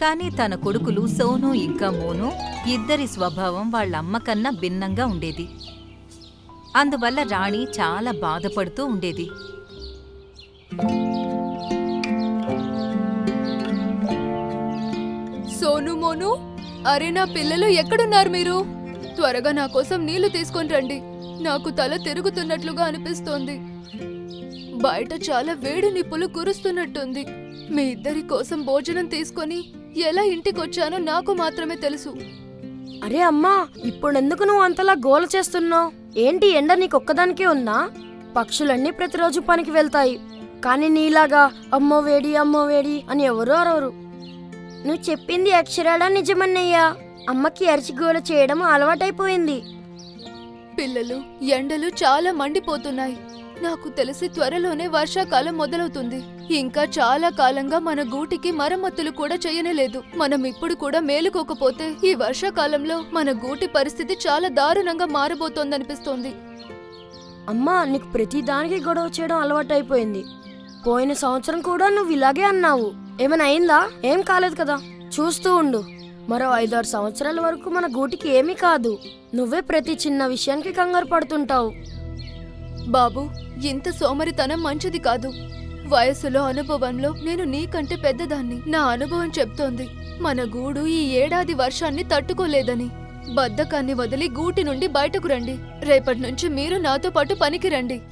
కానీ తన కొడుకులు సోను ఇంకా మోను ఇద్దరి స్వభావం వాళ్ళమ్మ కన్నా భిన్నంగా ఉండేది. అందువల్ల రాణి చాలా బాధపడుతూ ఉండేది. సోను మోను అరే నా పిల్లలు ఎక్కడున్నారు మీరు? త్వరగా నా కోసం నీళ్ళు తీసుకొని రండి. నాకు తల తిరుగుతున్నట్లుగా అనిపిస్తోంది. బయట చాలా వేడి నిప్పులు కురుస్తున్నట్టుంది. మీ ఇద్దరి కోసం భోజనం తీసుకొని ఎలా ఇంటికొచ్చానో నాకు మాత్రమే తెలుసు. అరే అమ్మా ఇప్పుడెందుకు నువ్వు అంతలా గోల చేస్తున్నావు? ఏంటి ఎండ నీకొక్కదానికే ఉందా? పక్షులన్నీ ప్రతిరోజు పనికి వెళ్తాయి. కానీ నీలాగా అమ్మో వేడి అమ్మో వేడి అని ఎవరూ అరవరు. నువ్వు చెప్పింది అక్షరాలా నిజమన్నయ్యా? అమ్మకి అరిచిగోల చేయడం అలవాటైపోయింది. పిల్లలు ఎండలు చాలా మండిపోతున్నాయి. నాకు తెలిసి త్వరలోనే వర్షాకాలం మొదలవుతుంది. ఇంకా చాలా కాలంగా మన గూటికి మరమ్మతులు కూడా చేయనేలేదు మనం ఇప్పుడు కూడా మేలుకోకపోతే ఈ వర్షాకాలంలో మన గూటి పరిస్థితి చాలా దారుణంగా మారబోతోందనిపిస్తోంది. అమ్మా నీకు ప్రతి దానికి గొడవ చేయడం అలవాటైపోయింది. పోయిన సంవత్సరం కూడా నువ్వు ఇలాగే అన్నావు. ఏమైనా అయిందా? ఏం కాలేదు కదా. చూస్తూ ఉండు. మరో ఐదారు సంవత్సరాల వరకు మన గూటికి ఏమీ కాదు. నువ్వే ప్రతి చిన్న విషయానికి కంగారు పడుతుంటావు. బాబు ఇంత సోమరితనం మంచిది కాదు. వయసులో అనుభవంలో నేను నీకంటే పెద్దదాన్ని. నా అనుభవం చెప్తోంది. మన గూడు ఈ ఏడాది వర్షాన్ని తట్టుకోలేదని. బద్ధకాన్ని వదిలి గూటి నుండి బయటకు రండి. రేపటి నుంచి మీరు నాతో పాటు పనికి రండి